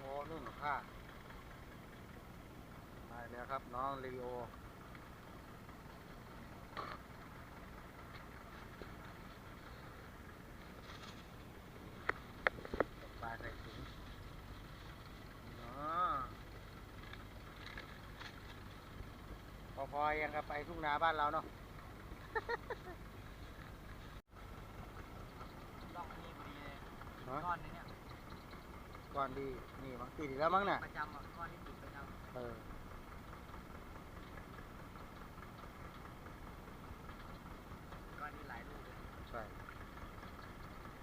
โอ้นู่นผ้ามาแล้วครับน้องลีโอปลาใส่ถุงอ๋อพอพอยังกับไปทุ่งนาบ้านเราเนาะลอกนี่พอดีเลยฮะก้อนนี้เนี่ย ก่อนดีนี่มั้งติดอีกแล้วมั้งน่ะประจำอะก้อนที่ติดประจเออำก้อนนี้หลายลูกเลยใช่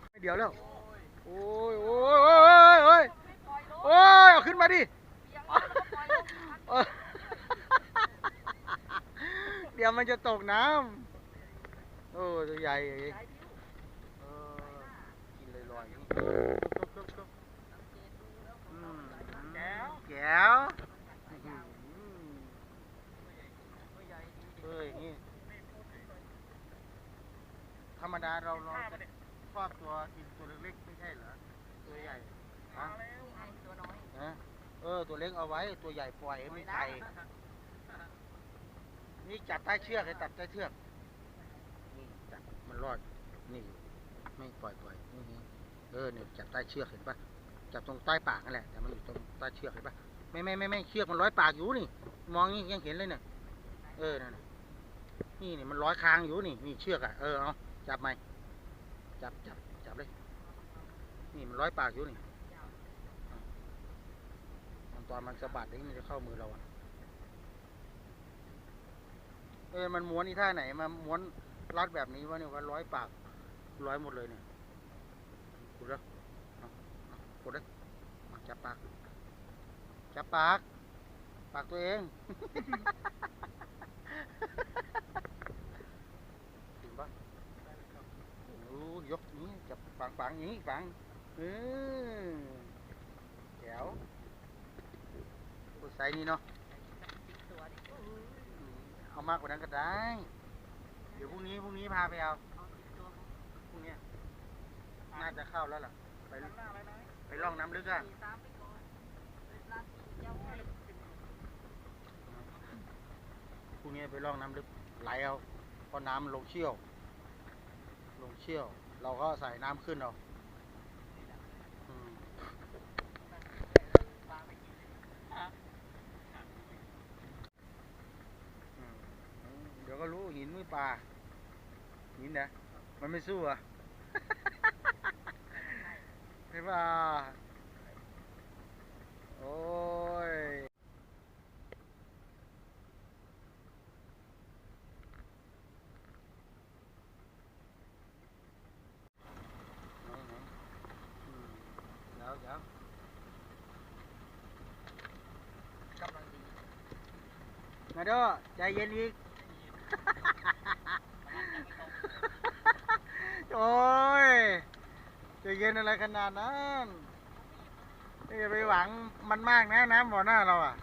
ไม่เดี๋ยวแล้วโอ้ยโอ้ยโอ้ยโอ้ยโอ้ยโอ้ยเอาขึ้นมาดิเออเดี๋ยวมันจะตกน้ำโอ้ตัวใหญ่อย่างงี้เออกินเลยลอยอย่างงี้จุ๊บจุ๊บจุ๊บอืมแก้วแก้วเอ้ยอย่ธรรมดาเราเราจะชอบตัวกินตัวเล็กๆไม่ใช่เหรอ ตัวใหญ่ฮะตัวน้อยฮะเออ ตัวเล็กเอาไว้ ตัวใหญ่ปล่อยให้มันไข่นี่จับใต้เชือกให้จับใต้เชือก นี่จับมันรอด นี่ ไม่ปล่อยปล่อยนี่เออเนี่ยจับใต้เชือกเห็นปะจับตรงใต้ปากนั่นแหละ แต่มันอยู่ตรงใต้เชือกเห็นปะ ไม่ไม่ไม่ไม่เชือกมันร้อยปากอยู่นี่ มองนี่ยังเห็นเลยเนี่ยเออนั่นน่ะนี่นี่มันร้อยคางอยู่นี่นี่เชือกอะเออเอาจับไหมจับจับจับเลย นี่มันร้อยปากอยู่นี่มันตอนมันสะบัดนี่มันจะเข้ามือเราอะเออมันม้วนนี่ท่าไหนมาม้วนรัดแบบนี้วะเนี่ยว่าร้อยปากร้อยหมดเลยเนี่ยกดแล้วเอาเอากดเลยจับปาก จับปาก ปากตัวเอง ถึงปะโอ้ยกนี้จับฝังฝังอย่างนี้ฝังเออแจ๋วตัวไซส์นี้เนาะเอามากกว่านั้นก็ได้ เดี๋ยวพรุ่งนี้พรุ่งนี้พาไปเอาพรุ่งนี้น่าจะเข้าแล้วล่ะ ไปหน้าอไรนะไปล่องน้ำลึกอะ สี่สามไปก่อนลาดเจ้าให้ พรุ่งนี้ไปล่องน้ำลึกไหลเอาเพราะน้ำลงเชี่ยว ลงเชี่ยว เราก็ใส่น้ำขึ้นเอาอืมปลาไปกินอืมเดี๋ยวก็รู้หินมือปลาหินนะมันไม่สู้อะใช่ป่ะโอ้ย ไหนไหนอืมเดี๋ยวเดี๋ยว กำลังดี มาด้อใจเย็นอีก โอ้ยใจเย็นอะไรขนาดนั้นนี่อย่าไปหวังมันมากนะน้ำบ่อหน้าเราอะ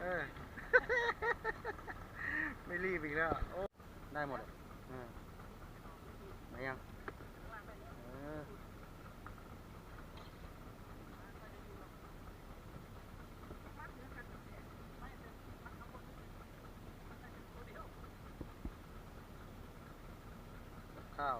เออ ไม่รีบอีกแล้ว ได้หมดอะมายังเออข้าว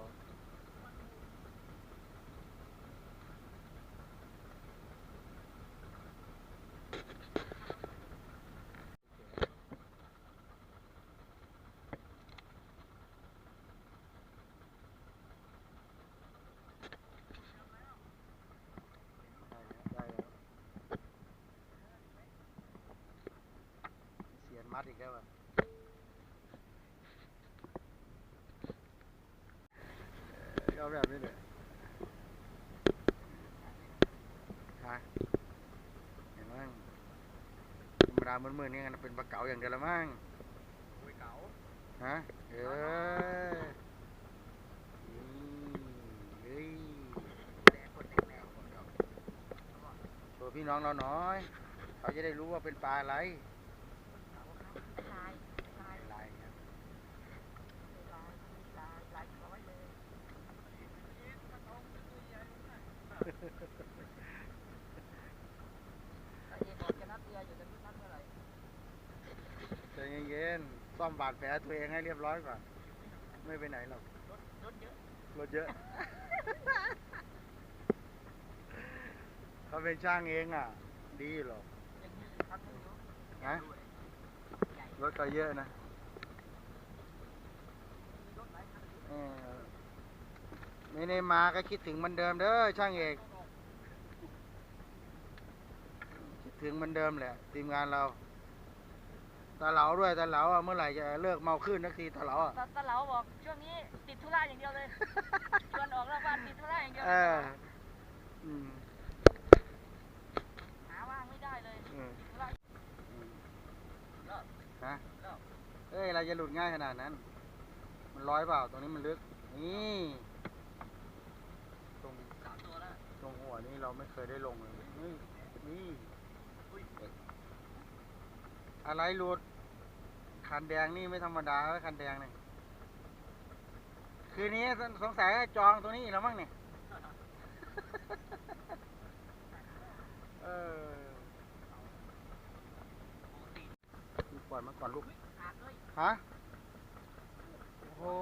ได้แล้วได้แล้ว เสียนมัดอีกแล้วอะเอาแบบนี้เลยฮะเห็นมั้งธรรมดาเหมือนๆนี่กันเป็นปลาเก๋าอย่างเดียวละมั้งโอ้ยเก๋าฮะเออนี่เฮ้ยแรงคนแรงคนเดียวโชว์พี่น้องเราหน่อย เขาจะได้รู้ว่าเป็นปลาอะไร เซ่อมบาด แผลตัวเองให้เรียบร้อยก่อน ไม่ไปไหนหรอก รถเยอะ รถเยอะ เขาเป็นช่างเองอะ ดีหรอกนะรถก็เยอะนะมีรถหลายคันเออไม่ได้มาก็คิดถึงมันเดิมเด้อช่างเอกคิดถึงมันเดิมแหละ ทีมงานเรา ตาเหลาด้วยตาเหลาอะเมื่อไหร่จะเลิกเมาขึ้นนักทีตาเหลาอะตาตาเหลาบอกช่วงนี้ติดธุระอย่างเดียวเลย ชวนออกแล้วบ้านติดธุระอย่างเดียวเอเลยออืมหาว่างไม่ได้เลย อืมติดธุระอืมเลิกฮะเลิกเอ้ยเราจะหลุดง่ายขนาดนั้น มันร้อยเปล่าตรงนี้มันลึก นี่ตรงสามตัวแล้วตรงหัวนี่เราไม่เคยได้ลงเลย นี่นี่อุ้ยอะไรหลุด คันแดงนี่ไม่ธรรมดาแล้วคันแดงเนี่ยคืนนี้สงสัยจองตรงนี้อีกแล้วมั้งเนี่ยเออปกติปล่อยมาก่อนลูกขาดเลยฮะโอ้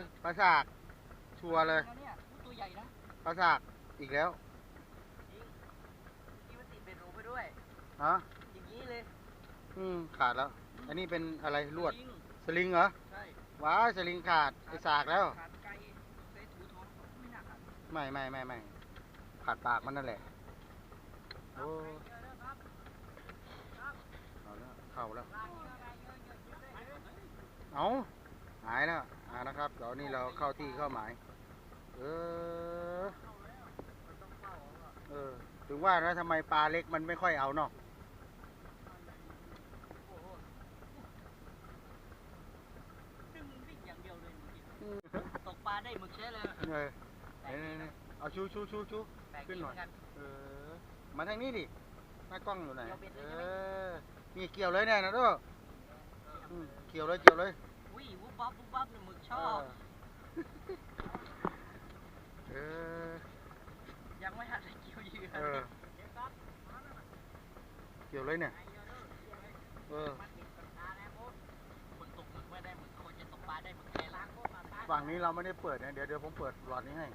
ยปลาสากชัวร์เลยแล้วเนี่ยอุ๊ยตัวใหญ่นะปลาสากอีกแล้วจริงที่มันติดเป็นรูไปด้วยฮะอย่างนี้เลย อืม ขาดแล้ว อันนี้เป็นอะไรลวดจริงสลิงเหรอใช่ว้ายสลิงขาดไอสากแล้วขาดไกลใส่ถูท้องไม่น่าขาดไม่ไม่ไม่ไม่ขาดปากมันนั่นแหละโอ้เอาแล้วเข้าแล้วเอาหายแล้วอ่านะครับเดี๋ยวนี้เราเข้าที่เข้าหมาย เออเออถึงว่าแล้วทำไมปลาเล็กมันไม่ค่อยเอาเนาะ ดึงวิ่งอย่างเดียวเลยจริง อืม ๆ ตกปลาได้หมึกเชเลยเออนี่นี่เอาชูชูชูชูแปลกขึ้นดีหเหน่มือยอนกันเออมาทางนี้ดิหน้ากล้องอยู่ไหนเกี่ยวเบ็ดเอเลยใช่ไหมอนี่เกี่ยวเลยเนี่ยนะด้วยอืมเกี่ยวเลยเกี่ยวเลยอุ้ยวุบวับวุบวับเนี่ยหมึกชอบเออยังไม่ทันได้เกี่ยวเหยื่อเออเกี่ยวเลยเนี่ยเออ ฝั่งนี้เราไม่ได้เปิดนะเดี๋ยวเดี๋ยวผมเปิดหลอดนี้ให้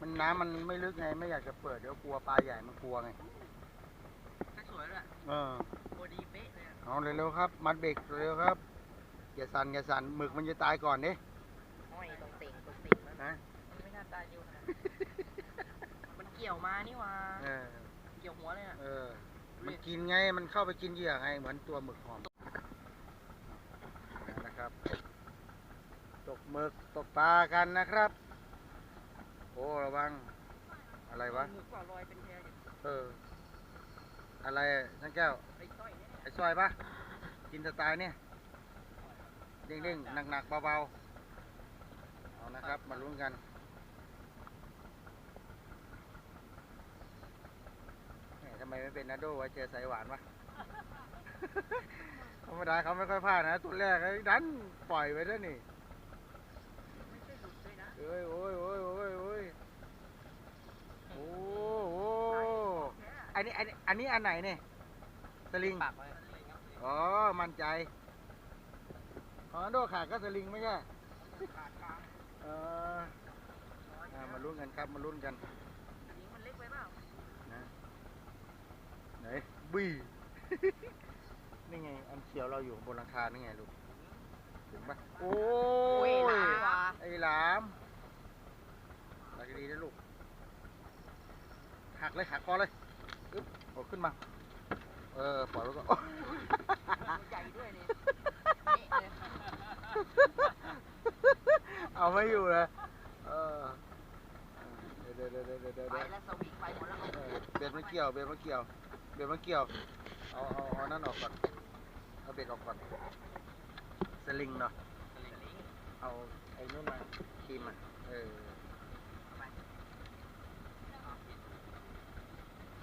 มันน้ำมันไม่ลึกไงไม่อยากจะเปิดเดี๋ยวกลัวปลาใหญ่มันกลัวไงก็สวยด้วยเออพอดีเป๊ะเลยอะเอาเร็วๆครับ มัดเบรกเร็วครับอย่าสั่นอย่าสั่นหมึกมันจะตายก่อนดิห้อยตรงเต่งตรงเต่งแล้วนะมันไม่น่าตายเร็วขนาดนั้นมันเกี่ยวมานี่หว่าเออเกี่ยวหัวเลยอะเออ มันกินไงมันเข้าไปกินเหยื่อไงเหมือนตัวหมึกหอมนะครับ ตกหมึกตกปลากันนะครับ โอ้ระวัง อะไรวะหมึกกว่าลอยเป็นแพอยู่เออ อะไรช่างแก้ว ไอ้สร้อยเนี่ยไอ้ซอยปะกินสไตล์เนี่ยเด้งๆหนักๆเบาๆเอานะครับ มาลุ้นกัน แหมทำไมไม่เป็นนาโดไว้เจอสายหวานวะ ธรรมดาเขาไม่ค่อยพลาดนะตัวแรกไอ้ดันปล่อยไปแล้วนี่ไม่ใช่หลุด เลยนะเอ้ยโอ้ยโอ้ยโอ้ยโอ้ยโอ้โหอันนี้อันนี้อันนี้อันไหนเนี่ยสลิงปากไว้อ๋อมั่นใจคอร์นาโดขาดก็สลิงไม่ใช่ขาดกลางเอออ่ามาลุ้นกันครับมาลุ้นกันสลิงมันเล็กไปเปล่านะไหนบีนี่ไงอันเขียวเราอยู่บนหลังคานี่ไงลูกถึงปะโอ้ยหลาม ว่ะไอ้หลามตักดีๆนะลูก หักเลยหักคอเลยอึ๊บโอ้ขึ้นมา เออ ปล่อยไว้ก่อนใหญ่ด้วยนี่เป๊ะเลยเอาไม่อยู่เลยเออเดี๋ยวเดี๋ยวเดี๋ยวเดี๋ยวเดี๋ยวไปเดี๋ยวแล้วสวิงไปหมดแล้วเออเบ็ดมันเกี่ยว เบ็ดมันเกี่ยว เบ็ดมันเกี่ยว เอาเอาเอานั่นออกก่อน เอาเบ็ดออกก่อน สลิงเนาะสลิงเอาไอ้นู่นมาครีมอะเออ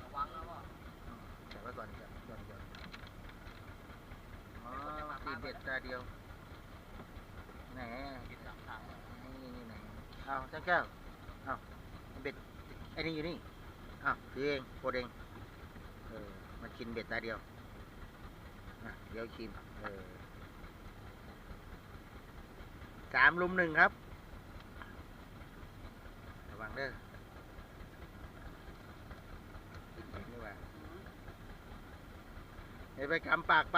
ระวังนะว่า เดี๋ยวไว้ก่อนเดี๋ยวก่อนเดี๋ยวอ๋อตีเบ็ดตาเดียวแหนนี่นี่ไหนเอาเจ้าแก้วเอาเบ็ดไอ้นี่อยู่นี่เอาวถือเองโคดเองเออมากินเบ็ดตาเดียวอะเดี๋ยวชิมเออสามลุมหนึ่งครับ ระวังเด้อติดเองดีกว่าเฮ้ยไปกำปากไป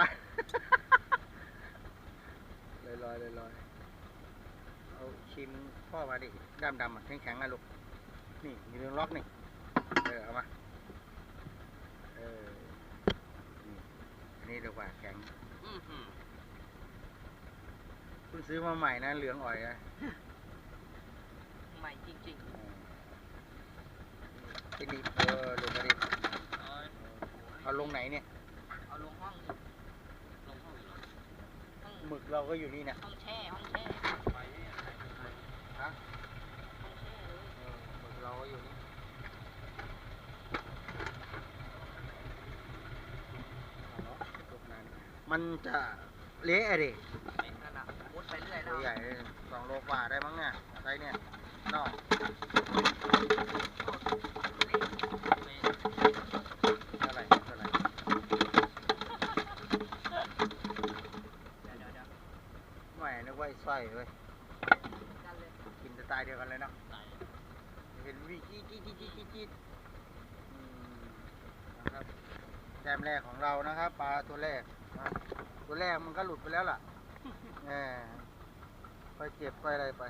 ลอยลอยลอยลอยเอาชิมพ่อมาดิดำดำๆอะแข็งแข็งๆนะลูก นี่มีเรื่องล็อกนี่ เออ เอามา เออ นี่อันนี้ดีกว่าแข็งอื้อหือเพิ่งซื้อมาใหม่นะ เหลืองอ่อยนะใหม่จริงทีนี้เออลงมาดิๆเอาเอาลงไหนเนี่ย เอาลงห้องดิลงห้องอีกเหรอ ห้องหมึกเราก็อยู่นี่นะห้องแช่ห้องแช่ฮะห้องแช่เลยเออหมึกเราก็อยู่นี่มันจะเละอะดิไม่นั่นน่ะมุดไปเรื่อยตัวแล้วใหญ่เลยสองโลกว่าได้มั้งเนี่ยไซส์เนี่ยนอก เท่าไหร่เท่าไหร่ เดี๋ยวเดี๋ยวเดี๋ยว แหมนึกว่า ไส้เว้ยกันเลยกินสไตล์เดียวกันเลยเนาะเห็นวิจี้จี้จี้จี้จี้จี้อืมนะครับแต้มแรกของเรานะครับปลาตัวแรกตัวแรกมันก็หลุดไปแล้วล่ะแหมค่อยเจ็บค่อะไรไป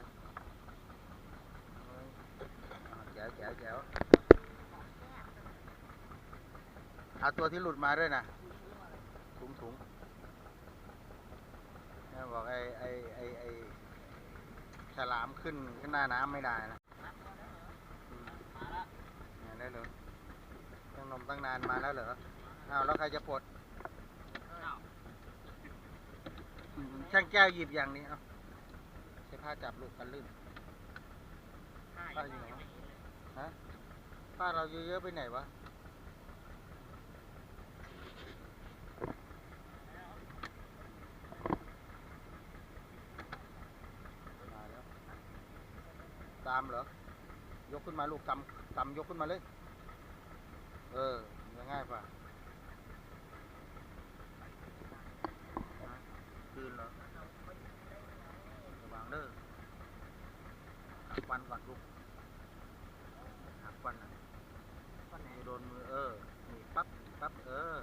แจ๋วแจ๋วแจ๋วเอาตัวที่หลุดมาด้วยนะถุงถุง บอกไอ้ไอ้ไอ้ไอ้ฉลามขึ้นขึ้นหน้าน้ำไม่ได้นะอืมมาแล้วเนี่ยได้เลยตั้งนมตั้งนานมาแล้วเหรออ้าวแล้วใครจะปลดอ้าวอืมช่างแก้วหยิบอย่างนี้เอ้าใช้ผ้าจับลูกกันลื่นห้าป้าอยู่ไหนวะฮะผ้าเราเยอะๆไปไหนวะ มาแล้ว ตามเหรอยกขึ้นมาลูกกำกำยกขึ้นมาเลย เออจะง่ายกว่าคืนเหรอระวังเด้อหักฟันก่อนลูกหักฟันนะคนไหนจะโดนมือเออนี่ปั๊บปั๊บเออ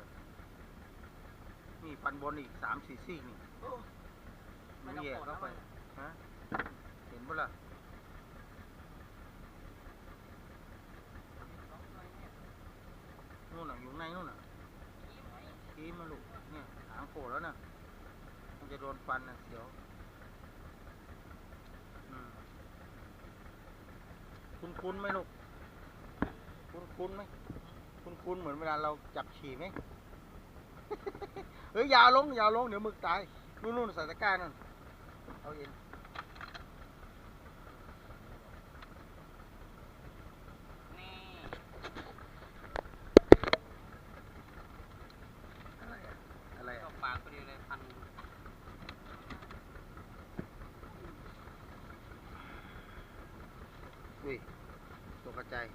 นี่ฟันบนอีกสามสี่ซี่นี่โอ้มันแย่เข้าไปฮะเห็นปะล่ะ นู่นน่ะอยู่ข้างในนู่นน่ะชี้มาลูกเนี่ยหางโผล่แล้วน่ะ มันจะโดนฟันน่ะเดี๋ยวคุ้นคุ้นๆไหมลูก คุ้นคุ้นๆไหมคุ้นคุ้นๆเหมือนเวลาเราจับฉี่ไหมเฮ้ยอยาวลงอยาวลงเดี๋ยวมึกตายนู่นนู่นใส่ตะกร้านั่นเอาเอง นี่ อะไรอะอะไร ก็ อะ ปากพอดีเลยพัน อุ้ยตก ใจาย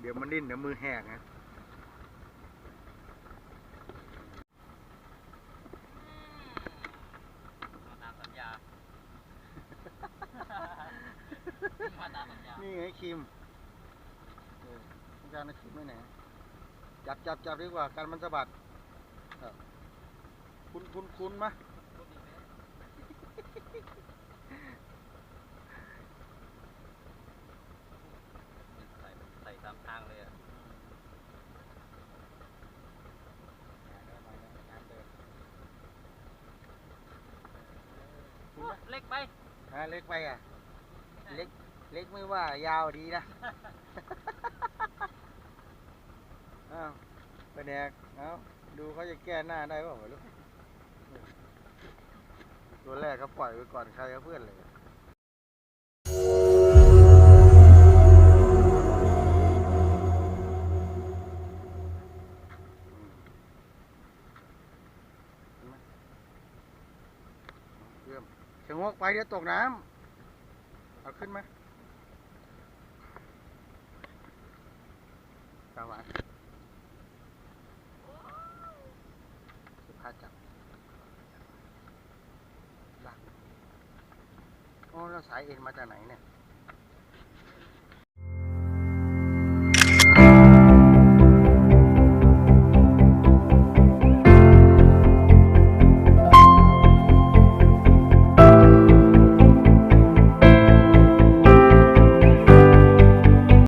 เดี๋ยวมันดิ้นเดี๋ยวมือแหกนะมาตามสัญญามาตามสัญญานี่ไงครีมเอออาจารย์นะครีมไม่ไหนจับจับจับดีกว่าการมันสะบัดเออคุ้นคุ้นคุ้นมะ ใส่ใส่ตามทางเลยอะคุ้นมะเล็กไปฮะเล็กไปอะ เล็ก เล็กไม่ว่ายาวดีนะ อ้าวไปแดกเอาดูเขาจะแก้หน้าได้เปล่าวะลูกตัวแรกก็ปล่อยไปก่อนใครก็เพื่อนเลย หกไปเดี๋ยวตกน้ำเอาขึ้นไหมสวัสดีพาจับลากโอ้แล้วสายเอ็นมาจากไหนเนี่ย